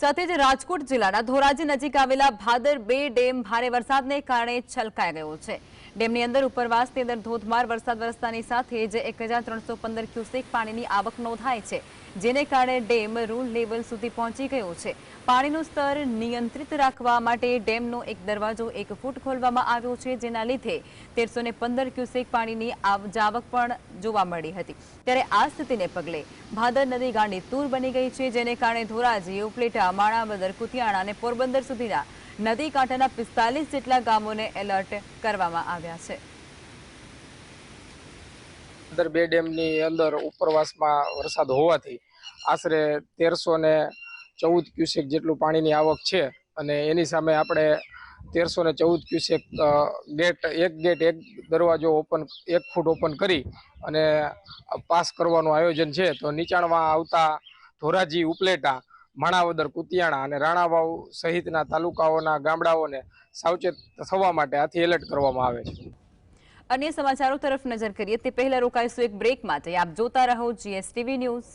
સાથે જ રાજકોટ જિલ્લાના ધોરાજી નજીક આવેલા ભાદર બે ડેમ ભારે વરસાદને કારણે છલકાઈ ગયો છે. ડેમની અંદર ઉપરવાસની અંદર ધોધમાર વરસાદ વરસતાની સાથે જ એક ક્યુસેક પાણીની આવક નોંધાય છે. જેને કારણે ડેમ રૂલ લેવલ સુધી પહોંચી ગયો છે. પાણીનું સ્તર નિયંત્રિત રાખવા માટે ડેમનો એક દરવાજો એક ફૂટ ખોલવામાં આવ્યો છે, જેના લીધે તેરસો પંદર ક્યુસેક પાણીની આવજાવક પણ જોવા મળી હતી. ત્યારે આ સ્થિતિને પગલે ભાદર નદી ગાંડી તૂર બની ગઈ છે, જેને કારણે ધોરાજી, ઉપલેટા, માણાવદર, કુતિયાણા અને પોરબંદર સુધીના નદી કાંઠાના પિસ્તાલીસ જેટલા ગામોને એલર્ટ કરવામાં આવ્યા છે. અંદર બે ડેમની અંદર ઉપરવાસમાં વરસાદ હોવાથી આશરે તેરસો ને ચૌદ ક્યુસેક જેટલું પાણીની આવક છે અને એની સામે આપણે તેરસો ને ચૌદ ક્યુસેક ગેટ, એક ગેટ, એક દરવાજો ઓપન, એક ફૂટ ઓપન કરી અને પાસ કરવાનું આયોજન છે. તો નીચાણમાં આવતા ધોરાજી, ઉપલેટા, માણાવદર, કુતિયાણા અને રાણાવાવ સહિતના તાલુકાઓના ગામડાઓને સાવચેત થવા માટે આથી એલર્ટ કરવામાં આવે છે. અન્ય સમાચારો તરફ નજર કરીએ તે પહેલા રોકાઈશું એક બ્રેક માટે. આપ જોતા રહો જીએસટીવી ન્યૂઝ.